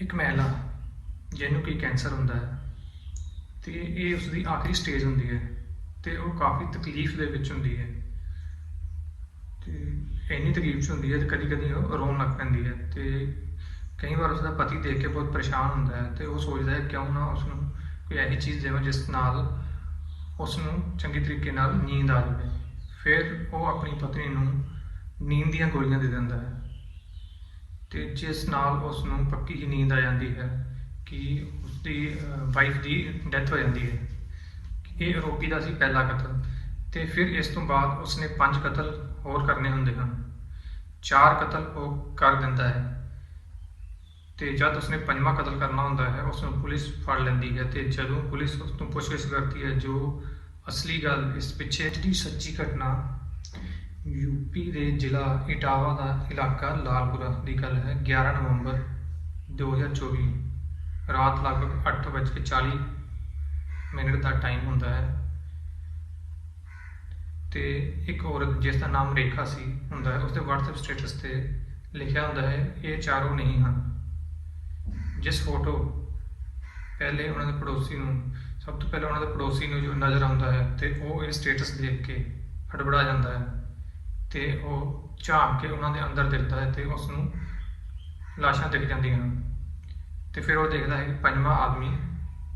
ਇੱਕ ਮਹਿਲਾ, ਜਿਹਨੂੰ ਕਿ ਕੈਂਸਰ ਹੁੰਦਾ ਹੈ, ਤੇ ਇਹ ਉਸ ਦੀ ਆਖਰੀ ਸਟੇਜ ਹੁੰਦੀ ਹੈ, ਤੇ ਉਹ ਕਾਫੀ ਤਕਲੀਫ ਦੇ ਵਿੱਚ ਹੁੰਦੀ ਹੈ। ਤੇ ਇੰਨੀ ਤਕਲੀਫ 'ਚ ਹੁੰਦੀ ਹੈ ਤੇ ਕਦੀ ਕਦੀ ਉਹ ਰੋਣ ਲੱਗ ਪੈਂਦੀ ਹੈ ਤੇ ਕਈ ਵਾਰ ਉਸਦਾ ਪਤੀ ਦੇਖ ਕੇ ਬਹੁਤ ਪਰੇਸ਼ਾਨ ਹੁੰਦਾ ਹੈ ਤੇ ਉਹ ਸੋਚਦਾ ਹੈ ਕਿਉਂ ਨਾ ਉਸ ਨੂੰ ਕੋਈ ਐਸੀ ਚੀਜ਼ ਦੇਵਾਂ ਜਿਸ ਨਾਲ ਉਸ ਨੂੰ ਚੰਗੇ ਤਰੀਕੇ ਨਾਲ ਨੀਂਦ ਆ ਜਾਵੇ। ਫਿਰ ਉਹ ਆਪਣੀ ਪਤਨੀ ਨੂੰ ਨੀਂਦ ਦੀਆਂ ਗੋਲੀਆਂ ਦੇ ਦਿੰਦਾ ਹੈ। ਤੇ ਜਿਸ ਨਾਲ ਉਸ ਨੂੰ ਪੱਕੀ ਹੀ ਨੀਂਦ ਆ ਜਾਂਦੀ ਹੈ ਕਿ ਉਸਦੀ ਵਾਈਫ ਦੀ ਡੈਥ ਹੋ ਜਾਂਦੀ ਹੈ। ਇਹ ਆਰੋਪੀ ਦਾ ਸੀ ਪਹਿਲਾ ਕਤਲ ਤੇ ਫਿਰ ਇਸ ਤੋਂ ਬਾਅਦ ਉਸਨੇ ਪੰਜ ਕਤਲ ਹੋਰ ਕਰਨੇ ਹੁੰਦੇ ਹਨ। ਚਾਰ ਕਤਲ ਉਹ ਕਰ ਦਿੰਦਾ ਹੈ ਤੇ ਜਦ ਉਸਨੇ ਪੰਜਵਾਂ ਕਤਲ ਕਰਨਾ ਹੁੰਦਾ ਹੈ ਉਸ ਨੂੰ ਪੁਲਿਸ ਫੜ ਲੈਂਦੀ ਹੈ ਤੇ ਜਦੋਂ ਪੁਲਿਸ ਉਸ ਤੋਂ ਪੁੱਛਗਿੱਛ ਕਰਦੀ ਹੈ, ਜੋ ਅਸਲੀ ਗੱਲ ਇਸ ਪਿੱਛੇ ਦੀ ਸੱਚੀ ਘਟਨਾ ਯੂਪੀ ਦੇ ਜ਼ਿਲ੍ਹਾ ਇਟਾਵਾ ਦਾ ਇਲਾਕਾ ਲਾਲਪੁਰਾ ਦੀ ਗੱਲ ਹੈ। 11 ਨਵੰਬਰ 2024 ਰਾਤ ਲਗਭਗ 8:40 ਮਿੰਟ ਦਾ ਟਾਈਮ ਹੁੰਦਾ ਹੈ। ਤੇ ਇੱਕ ਔਰਤ ਜਿਸ ਦਾ ਨਾਮ ਰੇਖਾ ਸੀ ਹੁੰਦਾ ਹੈ, ਉਸਦੇ WhatsApp ਸਟੇਟਸ ਤੇ ਲਿਖਿਆ ਹੁੰਦਾ ਹੈ, ਇਹ ਚਾਰੋਂ ਨਹੀਂ ਹਨ। ਜਿਸ ਫੋਟੋ ਪਹਿਲੇ ਉਹਨਾਂ ਦੇ ਪੜੋਸੀ ਨੂੰ, ਸਭ ਤੋਂ ਪਹਿਲਾਂ ਉਹਨਾਂ ਦੇ ਪੜੋਸੀ ਨੂੰ ਜੋ ਨਜ਼ਰ ਆਉਂਦਾ ਹੈ ਤੇ ਉਹ ਇਹ ਸਟੇਟਸ ਦੇਖ ਕੇ ਹੜਬੜਾ ਜਾਂਦਾ ਹੈ। ਤੇ ਉਹ ਝਾਂਕ ਕੇ ਉਹਨਾਂ ਦੇ ਅੰਦਰ ਦੇਖਦਾ ਹੈ ਤੇ ਉਸ ਨੂੰ ਲਾਸ਼ਾਂ ਦਿਖ ਜਾਂਦੀਆਂ ਹਨ। ਤੇ ਫਿਰ ਉਹ ਦੇਖਦਾ ਹੈ ਕਿ ਪੰਜਵਾਂ ਆਦਮੀ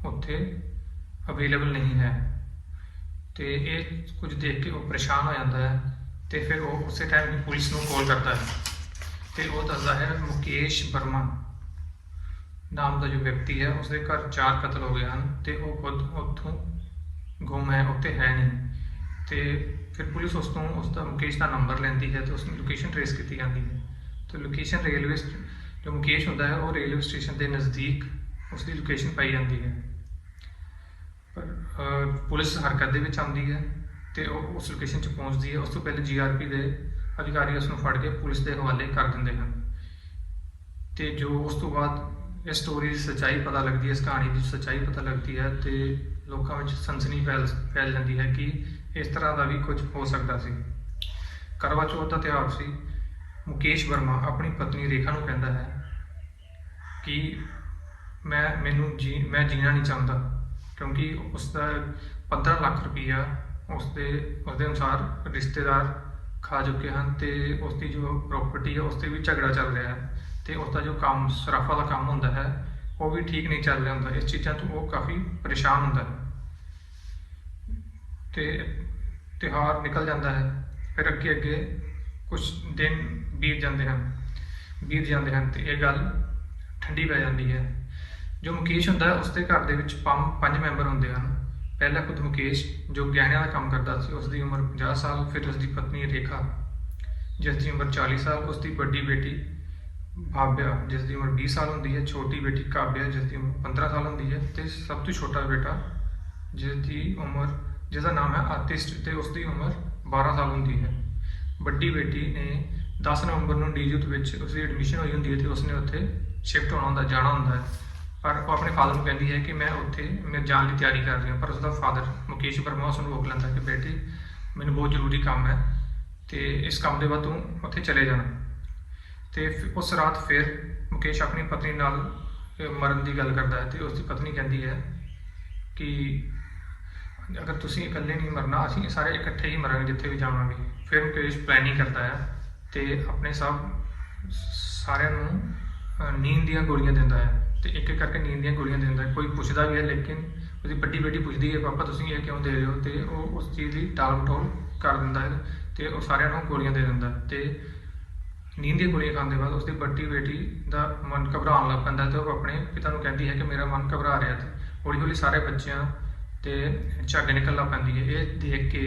ਉੱਥੇ ਅਵੇਲੇਬਲ ਨਹੀਂ ਹੈ। ਤੇ ਇਹ ਕੁਝ ਦੇਖ ਕੇ ਉਹ ਪਰੇਸ਼ਾਨ ਹੋ ਜਾਂਦਾ ਹੈ ਤੇ ਫਿਰ ਉਹ ਉਸੇ ਟਾਈਮ ਹੀ ਪੁਲਿਸ ਨੂੰ ਕਾਲ ਕਰਦਾ ਹੈ ਤੇ ਉਹ ਦੱਸਦਾ ਹੈ, ਮੁਕੇਸ਼ ਵਰਮਾ ਨਾਮ ਦਾ ਜੋ ਵਿਅਕਤੀ ਹੈ, ਉਸਦੇ ਘਰ ਚਾਰ ਕਤਲ ਹੋ ਗਏ ਹਨ ਤੇ ਉਹ ਖੁਦ ਉੱਥੋਂ ਗੁੰਮ ਹੈ, ਉੱਥੇ ਹੈ ਨਹੀਂ। ਤੇ ਫਿਰ ਪੁਲਿਸ ਉਸ ਤੋਂ, ਉਸ ਦਾ ਮੁਕੇਸ਼ ਦਾ ਨੰਬਰ ਲੈਂਦੀ ਹੈ ਤੇ ਉਸ ਦੀ ਲੋਕੇਸ਼ਨ ਟ੍ਰੇਸ ਕੀਤੀ ਜਾਂਦੀ ਹੈ। ਤੇ ਲੋਕੇਸ਼ਨ ਰੇਲਵੇ ਜੋ ਮੁਕੇਸ਼ ਹੁੰਦਾ ਹੈ, ਉਹ ਰੇਲਵੇ ਸਟੇਸ਼ਨ ਦੇ ਨਜ਼ਦੀਕ ਉਸ ਦੀ ਲੋਕੇਸ਼ਨ ਪਾਈ ਜਾਂਦੀ ਹੈ। ਪਰ ਪੁਲਿਸ ਹਰਕਤ ਦੇ ਵਿੱਚ ਆਉਂਦੀ ਹੈ ਤੇ ਉਹ ਉਸ ਲੋਕੇਸ਼ਨ 'ਚ ਪਹੁੰਚਦੀ ਹੈ। ਉਸ ਤੋਂ ਪਹਿਲੇ ਜੀਆਰਪੀ ਦੇ ਅਧਿਕਾਰੀ ਉਸ ਨੂੰ ਫੜ ਕੇ ਪੁਲਿਸ ਦੇ ਹਵਾਲੇ ਕਰ ਦਿੰਦੇ ਹਨ। ਤੇ ਜੋ ਉਸ ਤੋਂ ਬਾਅਦ ਇਸ ਸਟੋਰੀ ਦੀ ਸੱਚਾਈ ਪਤਾ ਲੱਗਦੀ ਹੈ, ਇਸ ਕਹਾਣੀ ਦੀ ਸੱਚਾਈ ਪਤਾ ਲੱਗਦੀ ਹੈ ਤੇ ਲੋਕਾਂ ਵਿੱਚ ਸਨਸਨੀ ਫੈਲ ਫੈਲ ਜਾਂਦੀ ਹੈ ਕਿ ਇਸ ਤਰ੍ਹਾਂ ਦਾ ਵੀ ਕੁਝ ਹੋ ਸਕਦਾ ਸੀ। ਕਰਵਾ ਚੌਥ ਦਾ ਤਿਉਹਾਰ ਸੀ। ਮੁਕੇਸ਼ ਵਰਮਾ ਆਪਣੀ ਪਤਨੀ ਰੇਖਾ ਨੂੰ ਕਹਿੰਦਾ ਹੈ ਕਿ ਮੈਂ, ਮੈਨੂੰ ਜੀ, ਮੈਂ ਜੀਣਾ ਨਹੀਂ ਚਾਹੁੰਦਾ, ਕਿਉਂਕਿ ਉਸ ਦਾ 15 ਲੱਖ ਰੁਪਈਆ ਉਸ ਦੇ ਉਸ ਅਨੁਸਾਰ ਰਿਸ਼ਤੇਦਾਰ ਖਾ ਚੁੱਕੇ ਹਨ ਤੇ ਉਸ ਦੀ ਜੋ ਪ੍ਰਾਪਰਟੀ ਹੈ ਉਸ ਤੇ ਵੀ ਝਗੜਾ ਚੱਲ ਰਿਹਾ ਹੈ ਤੇ ਉਸ ਦਾ ਜੋ ਕੰਮ, ਸਰਾਫਾ ਦਾ ਕੰਮ ਹੁੰਦਾ ਹੈ, ਉਹ ਵੀ ਠੀਕ ਨਹੀਂ ਚੱਲ ਰਿਹਾ ਹੁੰਦਾ। ਇਸ ਚੀਜ਼ਾਂ ਤੋਂ ਉਹ ਕਾਫੀ ਪਰੇਸ਼ਾਨ ਹੁੰਦਾ ਹੈ। ਤੇ ਤਿਉਹਾਰ ਨਿਕਲ ਜਾਂਦਾ ਹੈ। ਫਿਰ ਅੱਗੇ ਅੱਗੇ ਕੁਝ ਦਿਨ ਬੀਤ ਜਾਂਦੇ ਹਨ, ਬੀਤ ਜਾਂਦੇ ਹਨ ਤੇ ਇਹ ਗੱਲ ਠੰਡੀ ਪੈ ਜਾਂਦੀ ਹੈ। ਜੋ ਮੁਕੇਸ਼ ਹੁੰਦਾ ਹੈ ਉਸ ਦੇ ਘਰ ਦੇ ਵਿੱਚ ਪੰਜ ਪੰਜ ਮੈਂਬਰ ਹੁੰਦੇ ਹਨ। ਪਹਿਲਾ ਖੁਦ ਮੁਕੇਸ਼, ਜੋ ਗਹਿਣਿਆਂ ਦਾ ਕੰਮ ਕਰਦਾ ਸੀ ਉਸ ਦੀ ਉਮਰ 50 ਸਾਲ, ਫਿਰ ਉਸ ਦੀ ਪਤਨੀ ਰੇਖਾ ਜਿਸ ਦੀ ਉਮਰ 40 ਸਾਲ ਉਸ ਦੀ ਵੱਡੀ ਬੇਟੀ ਭਾਵਿਆ ਜਿਸ ਦੀ ਉਮਰ 20 ਸਾਲ ਹੁੰਦੀ ਹੈ, ਛੋਟੀ ਬੇਟੀ ਕਾਵਿਆ ਜਿਸ ਦੀ ਉਮਰ 15 ਸਾਲ ਹੁੰਦੀ ਹੈ ਤੇ ਸਭ ਤੋਂ ਛੋਟਾ ਬੇਟਾ ਜਿਸ ਦੀ ਉਮਰ ਜਿਸ ਦਾ ਨਾਮ ਹੈ ਆਰਟਿਸਟ ਤੇ ਉਸ ਦੀ ਉਮਰ 12 ਸਾਲ ਹੁੰਦੀ ਹੈ। ਵੱਡੀ ਬੇਟੀ ਨੇ 10 ਨਵੰਬਰ ਨੂੰ ਡੀਯੂਤ ਵਿੱਚ ਉਸ ਦੀ ਐਡਮਿਸ਼ਨ ਹੋਈ ਹੁੰਦੀ ਹੈ ਤੇ ਉਸਨੇ ਉੱਥੇ ਸ਼ਿਫਟ ਹੋਣਾ ਹੁੰਦਾ, ਜਾਣਾ ਹੁੰਦਾ ਹੈ। ਪਰ ਉਹ ਆਪਣੇ ਫਾਦਰ ਨੂੰ ਕਹਿੰਦੀ ਹੈ ਕਿ ਮੈਂ ਉੱਥੇ, ਮੈਂ ਜਾਣ ਦੀ ਤਿਆਰੀ ਕਰ ਰਹੀ ਹਾਂ, ਪਰ ਉਸਦਾ ਫਾਦਰ ਮੁਕੇਸ਼ ਵਰਮਾ ਉਸ ਨੂੰ ਰੋਕ ਲੈਂਦਾ ਕਿ ਬੇਟੀ, ਮੈਨੂੰ ਬਹੁਤ ਜ਼ਰੂਰੀ ਕੰਮ ਹੈ ਤੇ ਇਸ ਕੰਮ ਦੇ ਬਾਅਦ ਤੂੰ ਉੱਥੇ ਚਲੇ ਜਾਣਾ। ਤੇ ਫਿਰ ਉਸ ਰਾਤ ਫਿਰ ਮੁਕੇਸ਼ ਆਪਣੀ ਪਤਨੀ ਨਾਲ ਮਰਨ ਦੀ ਗੱਲ ਕਰਦਾ ਹੈ ਤੇ ਉਸ ਦੀ ਪਤਨੀ ਕਹਿੰਦੀ ਹੈ ਕਿ ਅਗਰ ਤੁਸੀਂ ਇਕੱਲੇ ਨਹੀਂ ਮਰਨਾ, ਅਸੀਂ ਸਾਰੇ ਇਕੱਠੇ ਹੀ ਮਰਾਂਗੇ ਜਿੱਥੇ ਵੀ ਜਾਵਾਂਗੇ। ਫਿਰ ਮੁਕੇਸ਼ ਪਲੈਨਿੰਗ ਕਰਦਾ ਹੈ ਤੇ ਆਪਣੇ ਸਭ ਸਾਰਿਆਂ ਨੂੰ ਨੀਂਦ ਦੀਆਂ ਗੋਲੀਆਂ ਦਿੰਦਾ ਹੈ ਤੇ ਇੱਕ ਇੱਕ ਕਰਕੇ ਨੀਂਦ ਦੀਆਂ ਗੋਲੀਆਂ ਦਿੰਦਾ। ਹੈ ਕੋਈ ਪੁੱਛਦਾ ਵੀ ਹੈ, ਲੇਕਿਨ ਉਹਦੀ ਵੱਡੀ ਬੇਟੀ ਪੁੱਛਦੀ ਹੈ, ਪਾਪਾ, ਤੁਸੀਂ ਇਹ ਕਿਉਂ ਦੇ ਰਹੇ ਹੋ? ਤੇ ਉਹ ਉਸ ਚੀਜ਼ ਦੀ ਟਾਲ ਮਟੋਲ ਕਰ ਦਿੰਦਾ ਹੈ ਤੇ ਉਹ ਸਾਰਿਆਂ ਨੂੰ ਗੋਲੀਆਂ ਦੇ ਦਿੰਦਾ। ਹੈ ਤੇ ਨੀਂਦ ਦੀਆਂ ਗੋਲੀਆਂ ਖਾਣ ਦੇ ਬਾਅਦ ਉਸਦੀ ਵੱਡੀ ਬੇਟੀ ਦਾ ਮਨ ਘਬਰਾਉਣ ਲੱਗ ਪੈਂਦਾ ਤੇ ਉਹ ਆਪਣੇ ਪਿਤਾ ਨੂੰ ਕਹਿੰਦੀ ਹੈ ਕਿ ਮੇਰਾ ਮਨ ਘਬਰਾ ਰਿਹਾ ਤੇ ਹੌਲੀ ਹੌਲੀ ਸਾਰੇ ਬੱਚਿਆਂ ਤੇ ਝੱਗ ਨਿਕਲਣਾ ਪੈਂਦੀ ਹੈ। ਇਹ ਦੇਖ ਕੇ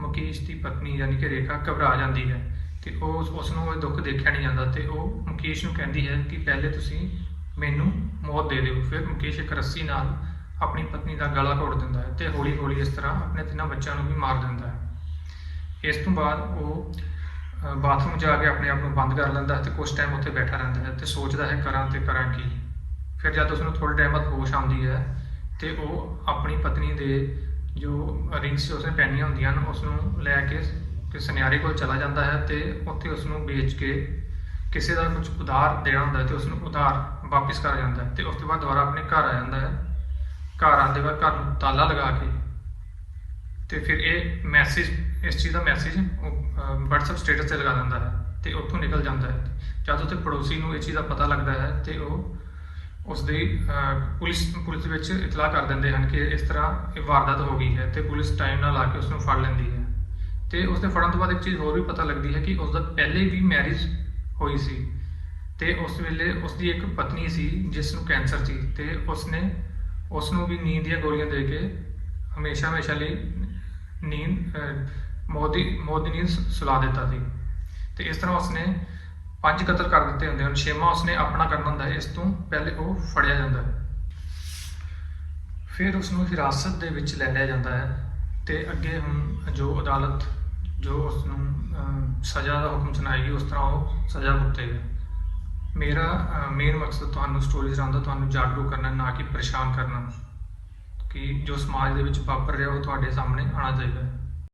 ਮੁਕੇਸ਼ ਦੀ ਪਤਨੀ ਯਾਨੀ ਕਿ ਰੇਖਾ ਘਬਰਾ ਜਾਂਦੀ ਹੈ ਤੇ ਉਹ ਉਸ ਨੂੰ ਉਹ ਦੁੱਖ ਦੇਖਿਆ ਨਹੀਂ ਜਾਂਦਾ ਤੇ ਉਹ ਮੁਕੇਸ਼ ਨੂੰ ਕਹਿੰਦੀ ਹੈ ਕਿ ਪਹਿਲੇ ਤੁਸੀਂ ਮੈਨੂੰ ਮੌਤ ਦੇ ਦਿਓ। ਫਿਰ ਮੁਕੇਸ਼ ਇੱਕ ਰੱਸੀ ਨਾਲ ਆਪਣੀ ਪਤਨੀ ਦਾ ਗਲਾ ਘੋਟ ਦਿੰਦਾ ਹੈ ਤੇ ਹੌਲੀ ਹੌਲੀ ਇਸ ਤਰ੍ਹਾਂ ਆਪਣੇ ਤਿੰਨਾਂ ਬੱਚਿਆਂ ਨੂੰ ਵੀ ਮਾਰ ਦਿੰਦਾ ਹੈ। ਇਸ ਤੋਂ ਬਾਅਦ ਉਹ ਬਾਥਰੂਮ ਜਾ ਕੇ ਆਪਣੇ ਆਪ ਨੂੰ ਬੰਦ ਕਰ ਲੈਂਦਾ ਹੈ ਤੇ ਕੁਝ ਟਾਈਮ ਉੱਥੇ ਬੈਠਾ ਰਹਿੰਦਾ ਹੈ ਤੇ ਸੋਚਦਾ ਹੈ ਕਰਾਂ ਤੇ ਕਰਾਂ ਕੀ। ਫਿਰ ਜਦ ਉਸਨੂੰ ਥੋੜੇ ਟਾਈਮ ਬਾਅਦ ਹੋਸ਼ ਆਉਂਦੀ ਹੈ ਤੇ ਉਹ ਆਪਣੀ ਪਤਨੀ ਦੇ ਜੋ ਰਿੰਗਸ ਉਸਨੇ ਪਹਿਨੀਆਂ ਹੁੰਦੀਆਂ ਹਨ ਉਸ ਨੂੰ ਲੈ ਕੇ ਕਿ ਸੁਨਿਆਰੇ ਕੋਲ ਚਲਾ ਜਾਂਦਾ ਹੈ ਤੇ ਉੱਥੇ ਉਸ ਨੂੰ ਵੇਚ ਕੇ ਕਿਸੇ ਦਾ ਕੁਝ ਉਧਾਰ ਦੇਣਾ ਹੁੰਦਾ ਹੈ ਤੇ ਉਸ ਨੂੰ ਉਧਾਰ ਵਾਪਿਸ ਕਰ ਜਾਂਦਾ ਹੈ ਤੇ ਉਸ ਤੋਂ ਬਾਅਦ ਦੁਬਾਰਾ ਆਪਣੇ ਘਰ ਆ ਜਾਂਦਾ ਹੈ। ਘਰ ਆਉਂਦੇ ਬਾਅਦ ਘਰ ਨੂੰ ਤਾਲਾ ਲਗਾ ਕੇ ਤੇ ਫਿਰ ਇਹ ਮੈਸੇਜ ਇਸ ਚੀਜ਼ ਦਾ ਮੈਸੇਜ WhatsApp ਸਟੇਟਸ ਤੇ ਲਗਾ ਦਿੰਦਾ ਹੈ ਤੇ ਉੱਥੋਂ ਨਿਕਲ ਜਾਂਦਾ ਹੈ। ਜਦ ਉੱਥੇ ਪੜੋਸੀ ਨੂੰ ਇਹ ਚੀਜ਼ ਦਾ ਪਤਾ ਲੱਗਦਾ ਹੈ ਤੇ ਉਹ ਉਸ ਦੀ ਪੁਲਿਸ ਪੁਲਿਸ ਵਿੱਚ ਇਤਲਾਹ ਕਰ ਦਿੰਦੇ ਹਨ ਕਿ ਇਸ ਤਰ੍ਹਾਂ ਇਹ ਵਾਰਦਾਤ ਹੋ ਗਈ ਹੈ ਤੇ ਪੁਲਿਸ ਟਾਈਮ ਨਾਲ ਆ ਕੇ ਉਸ ਨੂੰ ਫੜ ਲੈਂਦੀ ਹੈ। ਤੇ ਉਸ ਦੇ ਫੜਨ ਤੋਂ ਬਾਅਦ ਇੱਕ ਚੀਜ਼ ਹੋਰ ਵੀ ਪਤਾ ਲੱਗਦੀ ਹੈ ਕਿ ਉਸ ਦਾ ਪਹਿਲੇ ਵੀ ਮੈਰਿਜ ਹੋਈ ਸੀ ਤੇ ਉਸ ਵੇਲੇ ਉਸ ਦੀ ਇੱਕ ਪਤਨੀ ਸੀ ਜਿਸ ਨੂੰ ਕੈਂਸਰ ਸੀ ਤੇ ਉਸ ਨੇ ਉਸ ਨੂੰ ਵੀ ਨੀਂਦ ਦੀਆਂ ਗੋਲੀਆਂ ਦੇ ਕੇ ਹਮੇਸ਼ਾ ਹਮੇਸ਼ਾ ਲਈ ਨੀਂਦ ਅਹ, ਮੌਤ ਦੀ ਮੌਤ ਦੀ ਨੀਂਦ ਸੁਲਾ ਦਿੱਤਾ ਸੀ। ਤੇ ਇਸ ਤਰ੍ਹਾਂ ਉਸਨੇ ਪੰਜ ਕਤਲ ਕਰ ਦਿੱਤੇ ਹੁੰਦੇ ਹਨ। ਛੇਵਾਂ ਉਸਨੇ ਆਪਣਾ ਕਰਨਾ ਹੁੰਦਾ ਹੈ ਇਸ ਤੋਂ ਪਹਿਲੇ ਉਹ ਫੜਿਆ ਜਾਂਦਾ ਹੈ। ਫਿਰ ਉਸ ਨੂੰ ਹਿਰਾਸਤ ਦੇ ਵਿੱਚ ਲੈ ਲਿਆ ਜਾਂਦਾ ਹੈ ਤੇ ਅੱਗੇ ਹੁਣ ਜੋ ਅਦਾਲਤ, ਜੋ ਉਸ ਨੂੰ ਸਜ਼ਾ ਦਾ ਹੁਕਮ ਸੁਣਾਏਗੀ, ਉਸ ਤਰ੍ਹਾਂ ਉਹ ਸਜ਼ਾ ਭੁਗਤੇਗਾ। ਮੇਰਾ ਮੇਨ ਮਕਸਦ ਤੁਹਾਨੂੰ ਸਟੋਰੀ ਸੁਣਾਉਣ ਤੁਹਾਨੂੰ ਜਾਗਰੂਕ ਕਰਨਾ, ਨਾ ਕਿ ਪਰੇਸ਼ਾਨ ਕਰਨਾ, ਕਿ ਜੋ ਸਮਾਜ ਦੇ ਵਿੱਚ ਵਾਪਰ ਰਿਹਾ ਉਹ ਤੁਹਾਡੇ ਸਾਹਮਣੇ ਆਉਣਾ ਚਾਹੀਦਾ ਹੈ।